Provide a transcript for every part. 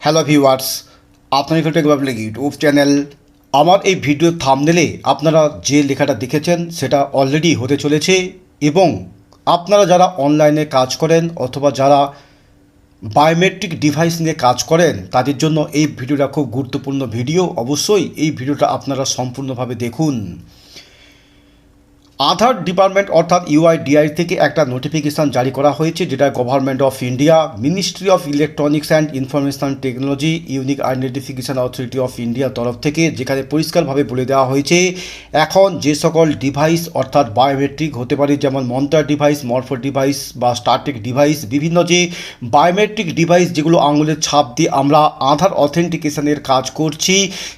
Hello viewers আপনার tech public YouTube channel আমার এই ভিডিও থামনেলে আপনারা যে লেখাটা দেখেছেন, সেটা অলরেডি হতে চলেছে এবং আপনারা যারা অনলাইনে কাজ করেন অথবা যারা বায়োমেট্রিক ডিভাইস নিয়ে কাজ করেন, তাদের জন্য এই ভিডিওটা খুব গুরুত্বপূর্ণ ভিডিও অবশ্যই এই ভিডিওটা আপনারা সম্পূর্ণভাবে দেখুন। আধার ডিপার্টমেন্ট অর্থাৎ ইউআইডিআই থেকে একটা নোটিফিকেশান জারি করা হয়েছে, যেটা government of India ministry of electronics and information technology unique identification authority of ইন্ডিয়ার তরফ থেকে, যেখানে পরিষ্কারভাবে বলে দেওয়া হয়েছে, এখন যে সকল ডিভাইস অর্থাৎ বায়োমেট্রিক হতে পারে, যেমন মন্টার ডিভাইস মরফো ডিভাইস বা স্টার্টেক ডিভাইস বিভিন্ন যে বায়োমেট্রিক ডিভাইস যেগুলো আঙুলের ছাপ দিয়ে আমরা আধার অথেন্টিকেশনের কাজ করছি,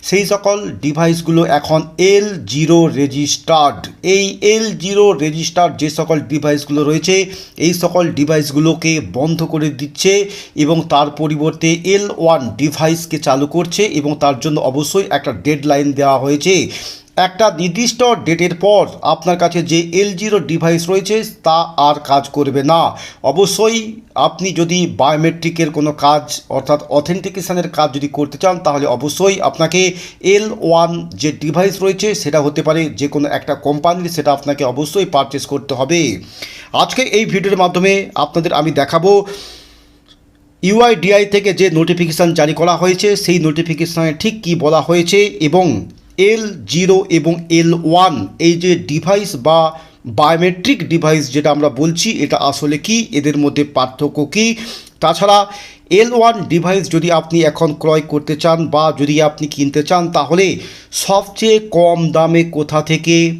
সেই সকল ডিভাইসগুলো এখন এল জিরো রেজিস্টার্ড এই এল জিরো রেজিস্টার্ড যে সকল ডিভাইসগুলো রয়েছে, এই সকল ডিভাইসগুলোকে বন্ধ করে দিচ্ছে এবং তার পরিবর্তে এল ওয়ান ডিভাইসকে চালু করছে এবং তার জন্য অবশ্যই একটা ডেডলাইন দেওয়া হয়েছে। একটা নির্দিষ্ট ডেটের পর আপনার কাছে যে এল জিরো ডিভাইস রয়েছে তা আর কাজ করবে না। অবশ্যই আপনি যদি বায়োমেট্রিকের কোনো কাজ অর্থাৎ অথেন্টিকেশানের কাজ যদি করতে চান, তাহলে অবশ্যই আপনাকে এল ওয়ান যে ডিভাইস রয়েছে সেটা হতে পারে যে কোনো একটা কোম্পানির সেটা আপনাকে অবশ্যই পারচেস করতে হবে। আজকে এই ভিডিওর মাধ্যমে আপনাদের আমি দেখাবো ইউআইডিআই থেকে যে নোটিফিকেশান জারি করা হয়েছে, সেই নোটিফিকেশানে ঠিক কী বলা হয়েছে এবং এল জিরো এবং এল ওয়ান এই যে ডিভাইস বা বায়োমেট্রিক ডিভাইস যেটা আমরা বলছি, এটা আসলে কি? এদের মধ্যে পার্থক্য কী? তাছাড়া এল ওয়ান ডিভাইস যদি আপনি এখন ক্রয় করতে চান বা যদি আপনি কিনতে চান, তাহলে সবচেয়ে কম দামে কোথা থেকে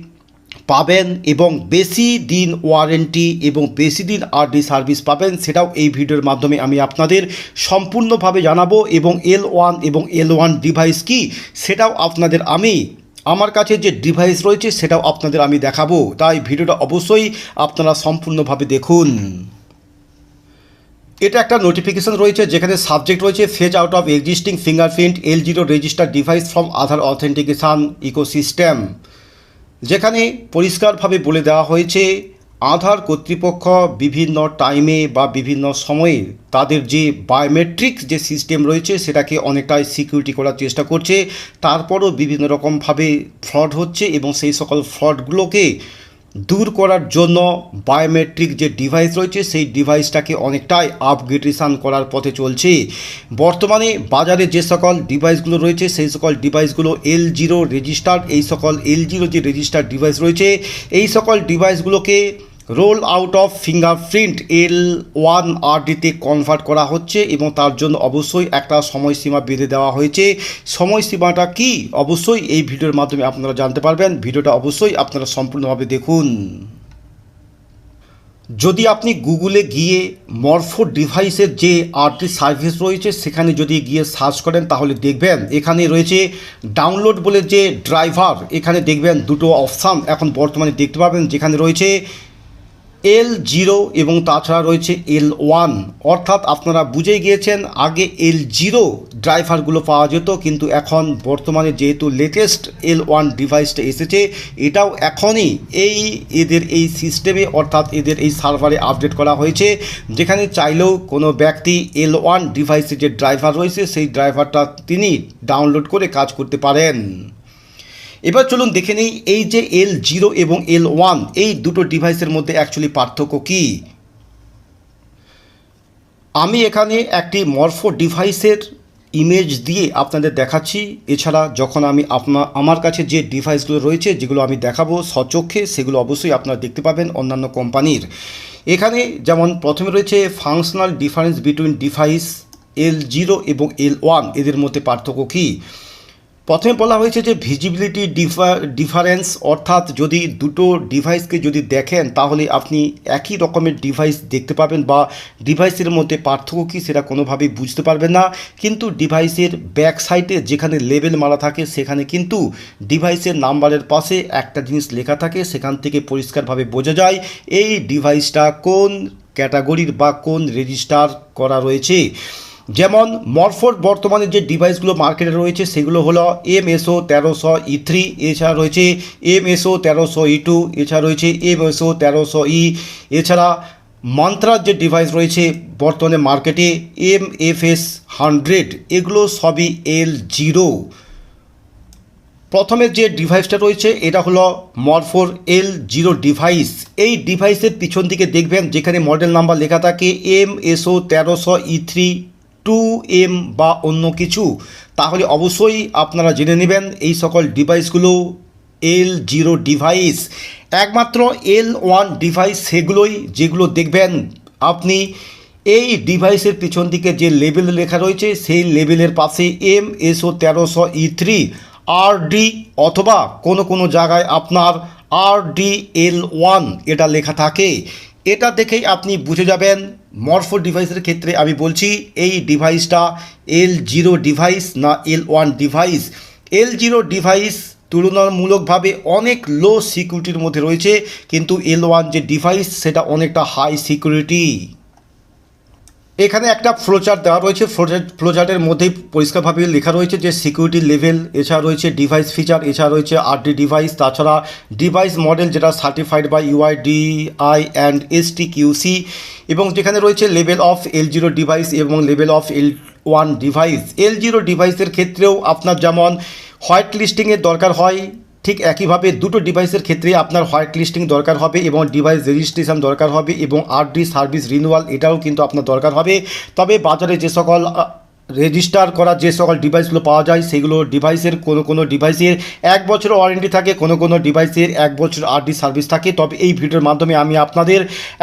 পাবেন এবং বেশি দিন ওয়ারেন্টি এবং বেশি দিন আরডি সার্ভিস পাবেন, সেটাও এই ভিডিওর মাধ্যমে আমি আপনাদের সম্পূর্ণভাবে জানাব এবং এল ওয়ান এবং এল ওয়ান ডিভাইস কি, সেটাও আপনাদের আমি, আমার কাছে যে ডিভাইস রয়েছে সেটাও আপনাদের আমি দেখাবো। তাই ভিডিওটা অবশ্যই আপনারা সম্পূর্ণভাবে দেখুন। এটা একটা নোটিফিকেশন রয়েছে, যেখানে সাবজেক্ট রয়েছে phase out of existing fingerprint L zero register device from Aadhaar authentication ecosystem যেখানে পরিষ্কারভাবে বলে দেওয়া হয়েছে, আধার কর্তৃপক্ষ বিভিন্ন টাইমে বা বিভিন্ন সময়ে তাদের যে বায়োমেট্রিক যে সিস্টেম রয়েছে, সেটাকে অনেকটাই সিকিউরিটি করার চেষ্টা করছে। তারপরও বিভিন্ন রকমভাবে ফ্রড হচ্ছে এবং সেই সকল ফ্রডগুলোকে দূর করার জন্য বায়োমেট্রিক যে ডিভাইস রয়েছে, সেই ডিভাইসটাকে অনেকটাই আপগ্রেডেশান করার পথে চলছে। বর্তমানে বাজারে যে সকল ডিভাইসগুলো রয়েছে, সেই সকল ডিভাইসগুলো এল জিরো রেজিস্টার্ড এই সকল এল জিরো যে রেজিস্টার্ড ডিভাইস রয়েছে, এই সকল ডিভাইসগুলোকে roll out of fingerprint L one আরডিতে convert করা হচ্ছে এবং তার জন্য অবশ্যই একটা সময়সীমা বেঁধে দেওয়া হয়েছে। সময়সীমাটা কি? অবশ্যই এই ভিডিওর মাধ্যমে আপনারা জানতে পারবেন। ভিডিওটা অবশ্যই আপনারা সম্পূর্ণভাবে দেখুন। যদি আপনি গুগলে গিয়ে মরফো ডিভাইসের যে আরটি সার্ভিস রয়েছে, সেখানে যদি গিয়ে সার্চ করেন, তাহলে দেখবেন এখানে রয়েছে ডাউনলোড বলে যে ড্রাইভার, এখানে দেখবেন দুটো অপশান এখন বর্তমানে দেখতে পাবেন, যেখানে রয়েছে এল জিরো এবং তাছাড়া রয়েছে এল ওয়ান অর্থাৎ আপনারা বুঝে গিয়েছেন, আগে এল জিরো ড্রাইভারগুলো পাওয়া যেত, কিন্তু এখন বর্তমানে যেহেতু লেটেস্ট এল ওয়ান ডিভাইসটা এসেছে, এটাও এখনই এই এদের এই সিস্টেমে অর্থাৎ এদের এই সার্ভারে আপডেট করা হয়েছে। যেখানে চাইলেও কোনো ব্যক্তি এল ওয়ান ডিভাইসে যে ড্রাইভার রয়েছে, সেই ড্রাইভারটা তিনি ডাউনলোড করে কাজ করতে পারেন। এবার চলুন দেখে নিই এই যে এল জিরো এবং এল ওয়ান এই দুটো ডিভাইসের মধ্যে অ্যাকচুয়ালি পার্থক্য কী? আমি এখানে একটি মরফো ডিভাইসের ইমেজ দিয়ে আপনাদের দেখাচ্ছি। এছাড়া যখন আমি আপনার আমার কাছে যে ডিভাইসগুলো রয়েছে, যেগুলো আমি দেখাবো সচক্ষে সেগুলো অবশ্যই আপনারা দেখতে পাবেন অন্যান্য কোম্পানির। এখানে যেমন প্রথমে রয়েছে functional difference between device L zero এবং এল ওয়ান এদের মধ্যে পার্থক্য কী? প্রথমে বলা হয়েছে যে ভিজিবিলিটি ডিফা ডিফারেন্স অর্থাৎ যদি দুটো ডিভাইসকে যদি দেখেন, তাহলে আপনি একই রকমের ডিভাইস দেখতে পাবেন বা ডিভাইসের মধ্যে পার্থক্য কী সেটা কোনোভাবেই বুঝতে পারবেন না। কিন্তু ডিভাইসের ব্যাক সাইডে যেখানে লেবেল মারা থাকে, সেখানে কিন্তু ডিভাইসের নাম্বারের পাশে একটা জিনিস লেখা থাকে, সেখান থেকে পরিষ্কারভাবে বোঝা যায় এই ডিভাইসটা কোন ক্যাটাগরির বা কোন রেজিস্টার করা রয়েছে। যেমন মরফোর বর্তমানে যে ডিভাইসগুলো মার্কেটে রয়েছে, সেগুলো হলো এম এসও তেরোশো ই থ্রি এছাড়া রয়েছে এম এসও তেরোশো ই টু এছাড়া রয়েছে এম এসও তেরোশো ই এছাড়া মন্ত্রার যে ডিভাইস রয়েছে বর্তমানে মার্কেটে এম এফ এস হান্ড্রেড এগুলো সবই এল জিরো প্রথমে যে ডিভাইসটা রয়েছে, এটা হলো মরফোর এল জিরো ডিভাইস এই ডিভাইসের পিছন দিকে দেখবেন, যেখানে মডেল নাম্বার লেখা থাকে এম এসও তেরোশো ই থ্রি টু এম বা অন্য কিছু, তাহলে অবশ্যই আপনারা জেনে নেবেন এই সকল ডিভাইসগুলো এল জিরো ডিভাইস একমাত্র এল ওয়ান ডিভাইস সেগুলোই যেগুলো দেখবেন আপনি এই ডিভাইসের পিছন দিকে যে লেবেল লেখা রয়েছে, সেই লেবেলের পাশে এম এসও তেরোশো ই থ্রি আর ডি অথবা কোনো কোনো জায়গায় আপনার আর ডি এল ওয়ান এটা লেখা থাকে। এটা দেখেই আপনি বুঝে যাবেন মরফো ডিভাইসের ক্ষেত্রে আমি বলছি এই ডিভাইসটা এল জিরো ডিভাইস না L one device L zero device তুলনামূলকভাবে অনেক লো সিকিউরিটির মধ্যে রয়েছে, কিন্তু এল ওয়ান যে ডিভাইস সেটা অনেকটা হাই সিকিউরিটি এখানে একটা ফ্লোচার্ট দেওয়া রয়েছে। ফ্লোচার্ট ফ্লোচার্টের মধ্যেই পরিষ্কারভাবে লেখা রয়েছে যে সিকিউরিটি লেভেল এছাড়া রয়েছে ডিভাইস ফিচার এছাড়া রয়েছে আরডি ডিভাইস তাছাড়া ডিভাইস মডেল যেটা certified by UIDAI and STQC এবং যেখানে রয়েছে level of L zero device এবং level of L one device L zero ডিভাইসের ক্ষেত্রেও আপনার যেমন হোয়াইট লিস্টিংয়ের দরকার হয় ঠিক একইভাবে দুটো ডিভাইসের ক্ষেত্রে আপনার হোয়াইট লিস্টিং দরকার হবে এবং ডিভাইস রেজিস্ট্রেশন দরকার হবে এবং আরডি সার্ভিস রিনুয়াল এটাও কিন্তু আপনার দরকার হবে। তবে বাজারে যে সকল রেজিস্টার করা যে সকল ডিভাইসগুলো পাওয়া যায়, সেগুলো ডিভাইসের কোনো কোনো ডিভাইসের এক বছর ওয়ারেন্টি থাকে, কোনো কোনো ডিভাইসের এক বছর আরডি সার্ভিস থাকে। তবে এই ভিডিওর মাধ্যমে আমি আপনাদের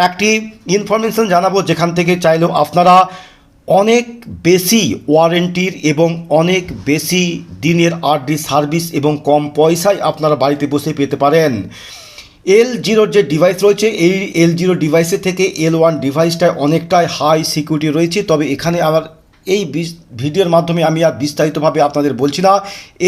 একটি ইনফরমেশন জানাব, যেখান থেকে চাইলেও আপনারা অনেক বেশি ওয়ারেন্টির এবং অনেক বেশি দিনের আরডি সার্ভিস এবং কম পয়সায় আপনারা বাড়িতে বসে পেতে পারেন। এল জিরোর যে ডিভাইস রয়েছে, এই এল জিরো ডিভাইসের থেকে এল ওয়ান ডিভাইসটায় অনেকটাই হাই সিকিউরিটি রয়েছে। তবে এখানে আমার এই ভিডিওর মাধ্যমে আমি আর বিস্তারিতভাবে আপনাদের বলছি না।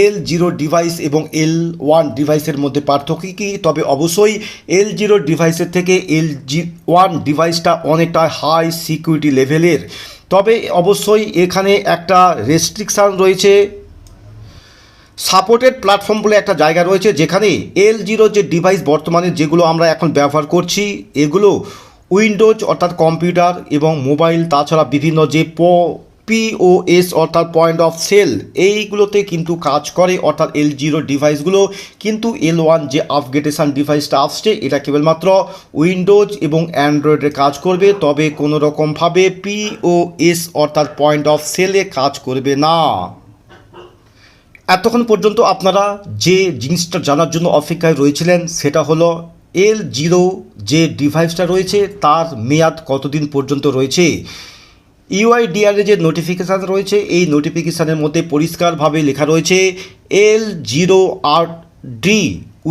এল জিরো ডিভাইস এবং এল ওয়ান ডিভাইসের মধ্যে পার্থক্য কী? তবে অবশ্যই এল জিরো ডিভাইসের থেকে এল জি ওয়ান ডিভাইসটা অনেকটা হাই সিকিউরিটি লেভেলের তবে অবশ্যই এখানে একটা রেস্ট্রিকশান রয়েছে। সাপোর্টেড প্ল্যাটফর্ম বলে একটা জায়গা রয়েছে, যেখানে এল যে ডিভাইস বর্তমানে যেগুলো আমরা এখন ব্যবহার করছি, এগুলো উইন্ডোজ অর্থাৎ কম্পিউটার এবং মোবাইল তাছাড়া বিভিন্ন যে প পিওএস অর্থাৎ পয়েন্ট অফ সেল এইগুলোতে কিন্তু কাজ করে, অর্থাৎ এল জিরো ডিভাইসগুলো কিন্তু এল ওয়ান যে আপগ্রেডেশন ডিভাইসটা আসছে, এটা কেবলমাত্র উইন্ডোজ এবং অ্যান্ড্রয়েডে কাজ করবে, তবে কোনো রকমভাবে পিওএস অর্থাৎ পয়েন্ট অফ সেলে কাজ করবে না। এতক্ষণ পর্যন্ত আপনারা যে জিনিসটা জানার জন্য অপেক্ষায় রয়েছিলেন, সেটা হলো এল জিরো যে ডিভাইসটা রয়েছে, তার মেয়াদ কতদিন পর্যন্ত রয়েছে? ইউআইডিআরে যে নোটিফিকেশান রয়েছে, এই নোটিফিকেশানের মধ্যে পরিষ্কারভাবে লেখা রয়েছে L zero R D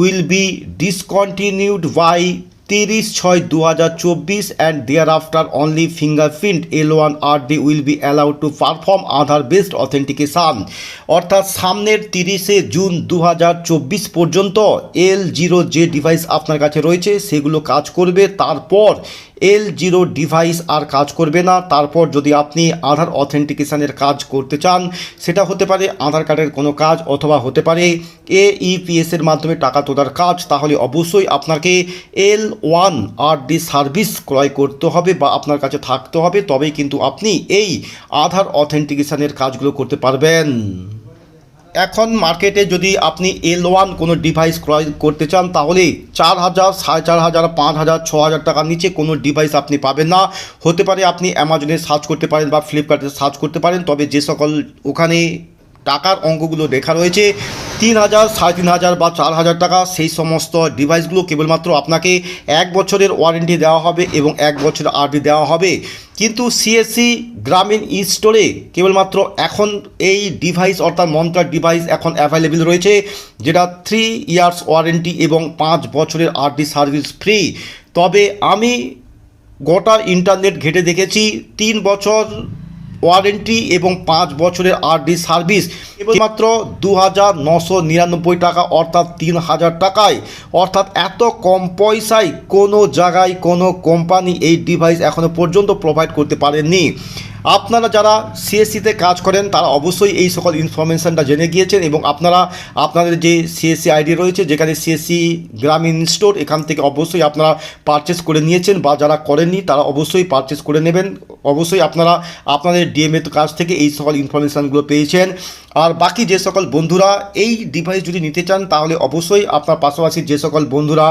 will be discontinued by তিরিশ ছয় দু হাজার চব্বিশ and thereafter only fingerprint L one R D will be allowed to perform Aadhaar based authentication অর্থাৎ সামনের তিরিশে জুন দু হাজার চব্বিশ পর্যন্ত এল জিরো যে ডিভাইস আপনার কাছে রয়েছে, সেগুলো কাজ করবে। তারপর এল জিরো ডিভাইস আর কাজ করবে না। তারপর যদি আপনি আধার অথেন্টিকেশানের কাজ করতে চান, সেটা হতে পারে আধার কার্ডের কোনো কাজ অথবা হতে পারে এ ইপিএস এর মাধ্যমে টাকা তোলার কাজ, তাহলে অবশ্যই আপনাকে L one R D service ক্রয় করতে হবে বা আপনার কাছে থাকতে হবে, তবেই কিন্তু আপনি এই আধার অথেন্টিকেশানের কাজগুলো করতে পারবেন। এখন মার্কেটে যদি আপনি এল ওয়ান কোনো ডিভাইস ক্রয় করতে চান, তাহলে চার হাজার, সাড়ে চার হাজার, পাঁচ হাজার ছ হাজার টাকার নিচে কোনো ডিভাইস আপনি পাবেন না। হতে পারে আপনি অ্যামাজনে সার্চ করতে পারেন বা ফ্লিপকার্টে সার্চ করতে পারেন, তবে যে সকল ওখানে টাকার অঙ্কগুলো লেখা রয়েছে। তিন হাজার, সাড়ে তিন হাজার বা চার হাজার টাকা সেই সমস্ত ডিভাইসগুলো কেবলমাত্র আপনাকে এক বছরের ওয়ারেন্টি দেওয়া হবে এবং এক বছর আরডি দেওয়া হবে। কিন্তু সিএসসি গ্রামীণ ই স্টোরে কেবলমাত্র এখন এই ডিভাইস অর্থাৎ মন্ত্রার ডিভাইস এখন অ্যাভেলেবেল রয়েছে, যেটা থ্রি ইয়ার্স ওয়ারেন্টি এবং পাঁচ বছরের আরডি সার্ভিস ফ্রি তবে আমি গোটা ইন্টারনেট ঘেটে দেখেছি, তিন বছর ওয়ারেন্টি এবং পাঁচ বছরের আরডি সার্ভিস। মাত্র দু হাজার নশো নিরানব্বই টাকা, অর্থাৎ তিন হাজার টাকায়। অর্থাৎ এত কম পয়সায় কোনো জায়গায় কোনো কোম্পানি এই ডিভাইস এখনও পর্যন্ত প্রোভাইড করতে পারেননি। আপনারা যারা সিএসসিতে কাজ করেন, তারা অবশ্যই এই সকল ইনফরমেশনটা জেনে গিয়েছেন এবং আপনারা, আপনাদের যে সিএসসি আইডি রয়েছে, যেখানে সিএসসি গ্রামীণ স্টোর, এখান থেকে অবশ্যই আপনারা পারচেস করে নিয়েছেন বা যারা করেননি, তারা অবশ্যই পারচেস করে নেবেন। অবশ্যই আপনারা আপনাদের ডিএমএ কাছ থেকে এই সকল ইনফরমেশানগুলো পেয়েছেন। আর বাকি যে সকল বন্ধুরা এই ডিভাইস যদি নিতে চান, তাহলে অবশ্যই আপনার পাশাপাশি যে সকল বন্ধুরা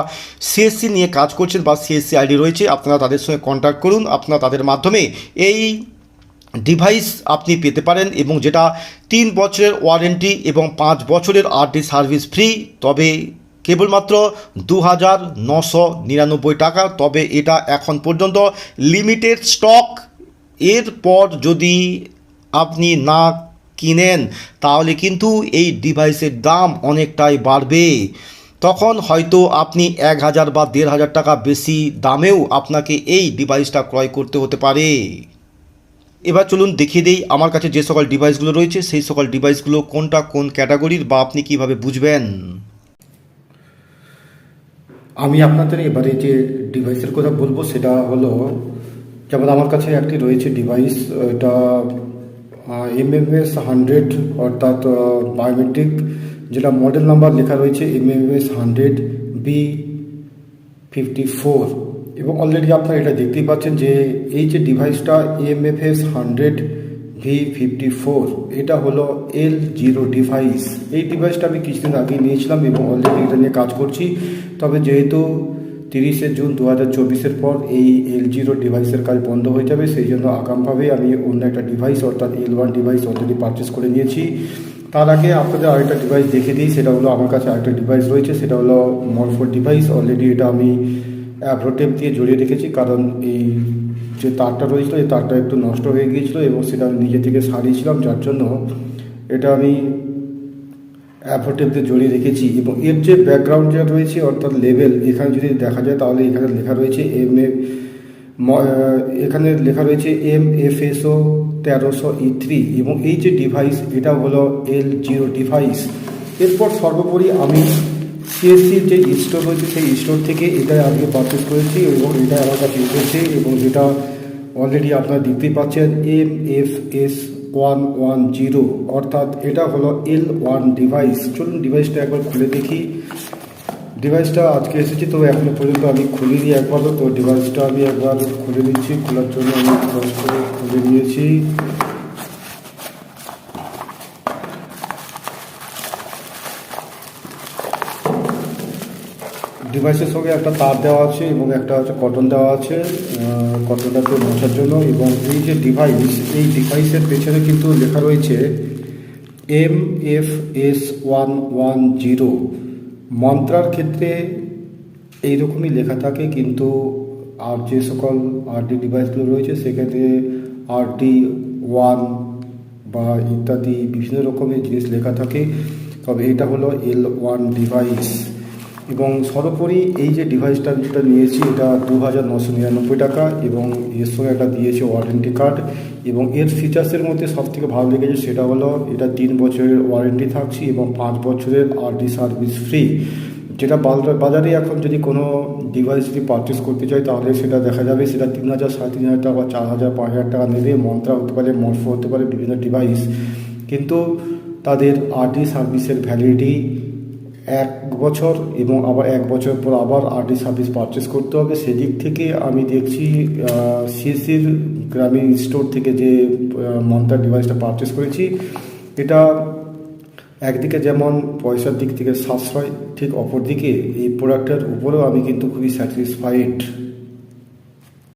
সিএসসি নিয়ে কাজ করছেন বা সিএসসি আইডি রয়েছে, আপনারা তাদের সঙ্গে কন্ট্যাক্ট করুন। আপনারা তাদের মাধ্যমে এই ডিভাইস আপনি পেতে পারেন এবং যেটা তিন বছরের ওয়ারেন্টি এবং পাঁচ বছরের আরটি সার্ভিস ফ্রি তবে কেবলমাত্র দু হাজার নশো নিরানব্বই টাকা। তবে এটা এখন পর্যন্ত লিমিটেড স্টক এরপর যদি আপনি না কিনেন, তাহলে কিন্তু এই ডিভাইসের দাম অনেকটাই বাড়বে। তখন হয়তো আপনি এক হাজার বা দেড় হাজার টাকা বেশি দামেও আপনাকে এই ডিভাইসটা ক্রয় করতে হতে পারে। এবার চলুন দেখিয়ে দিই আমার কাছে যে সকল ডিভাইসগুলো রয়েছে, সেই সকল ডিভাইসগুলো কোনটা কোন ক্যাটাগরির বা আপনি কীভাবে বুঝবেন? আমি আপনাদের এবারে যে ডিভাইসের কথা বলব, সেটা হলো, যেমন আমার কাছে একটি রয়েছে ডিভাইস এটা এমএমএস হান্ড্রেড অর্থাৎ বায়োমেট্রিক যেটা মডেল নাম্বার লেখা রয়েছে MMS hundred B fifty four এবং অলরেডি আপনারা এটা দেখতেই পাচ্ছেন যে এই যে ডিভাইসটা MFS hundred V fifty four এটা হলো এল জিরো ডিভাইস এই ডিভাইসটা আমি কিছুদিন আগে নিয়েছিলাম এবং অলরেডি এটা নিয়ে কাজ করছি। তবে যেহেতু তিরিশে জুন দু হাজার চব্বিশের পর এই এল জিরো ডিভাইসের কাজ বন্ধ হয়ে যাবে, সেই জন্য আগামভাবে আমি অন্য একটা ডিভাইস অর্থাৎ L one device already purchase করে নিয়েছি। তার আগে আপনাদের আরেকটা ডিভাইস দেখে দিই, সেটা হলো আমার কাছে আরেকটা ডিভাইস রয়েছে, সেটা হলো মরফোর ডিভাইস অলরেডি এটা আমি অ্যাভ্রোটেপ দিয়ে জড়িয়ে রেখেছি, কারণ এই যে তারটা রয়েছিল, এই তারটা একটু নষ্ট হয়ে গিয়েছিল এবং সেটা আমি নিজে থেকে সারিয়েছিলাম, যার জন্য এটা আমি অ্যাভোটেপ দিয়ে জড়িয়ে রেখেছি এবং এর যে ব্যাকগ্রাউন্ড যেটা রয়েছে, অর্থাৎ লেভেল এখানে যদি দেখা যায় তাহলে এখানে লেখা রয়েছে এম এ এখানে লেখা রয়েছে এম এফ এসও তেরোশো ই থ্রি এবং এই যে ডিভাইস এটা হলো এল জিরো ডিভাইস এরপর সর্বোপরি আমি সিএসসির যে স্টোর রয়েছে, সেই স্টোর থেকে এটা আগে পারচেস করেছি এবং এটা আমার কাছে এসেছে এবং যেটা অলরেডি আপনারা দেখতেই পাচ্ছেন M F S one one zero অর্থাৎ এটা হলো এল ওয়ান ডিভাইস চলুন ডিভাইসটা একবার খুলে দেখি। ডিভাইসটা আজকে এসেছে, তো এখনও পর্যন্ত আমি খুলিনি একবারও, তো ডিভাইসটা আমি একবার খুলে নিচ্ছি, খোলার জন্য আমি খুলে নিয়েছি। ডিভাইসের সঙ্গে একটা তার দেওয়া আছে এবং একটা হচ্ছে কটন দেওয়া আছে কটনটাকে মোছার জন্য এবং এই যে ডিভাইস এই ডিভাইসের পেছনে কিন্তু লেখা রয়েছে M F S one one zero মন্ত্রার ক্ষেত্রে এইরকমই লেখা থাকে কিন্তু আর যে সকল আরডি ডিভাইসগুলো রয়েছে, সেক্ষেত্রে আরডি ওয়ান বা ইত্যাদি বিভিন্ন রকমের জিনিস লেখা থাকে। তবে এটা হলো এল ওয়ান ডিভাইস এবং সর্বোপরি এই যে ডিভাইসটা যেটা নিয়েছি, এটা দু হাজার নশো নিরানব্বই টাকা এবং এর সঙ্গে একটা দিয়েছে ওয়ারেন্টি কার্ড এবং এর ফিচার্সের মধ্যে সব থেকে ভালো লেগেছে সেটা হলো, এটা তিন বছরের ওয়ারেন্টি থাকছে এবং পাঁচ বছরের আরডি সার্ভিস ফ্রি যেটা বাজারে এখন যদি কোনো ডিভাইস যদি পারচেস করতে চাই, তাহলে সেটা দেখা যাবে, সেটা তিন হাজার সাড়ে তিন হাজার টাকা বা চার হাজার পাঁচ হাজার টাকা নেবে, মন্ত্রা হতে পারে, মরফো হতে পারে, বিভিন্ন ডিভাইস কিন্তু তাদের আরডি সার্ভিসের ভ্যালিডিটি এক বছর এবং আবার এক বছর পর আবার আরডি সার্ভিস পারচেস করতে হবে। সেদিক থেকে আমি দেখছি সিএসির গ্রামীণ স্টোর থেকে যে মন্তার ডিভাইসটা পারচেস করেছি, এটা একদিকে যেমন পয়সার দিক থেকে সাশ্রয়, ঠিক অপরদিকে এই প্রোডাক্টের উপরেও আমি কিন্তু খুবই স্যাটিসফাইড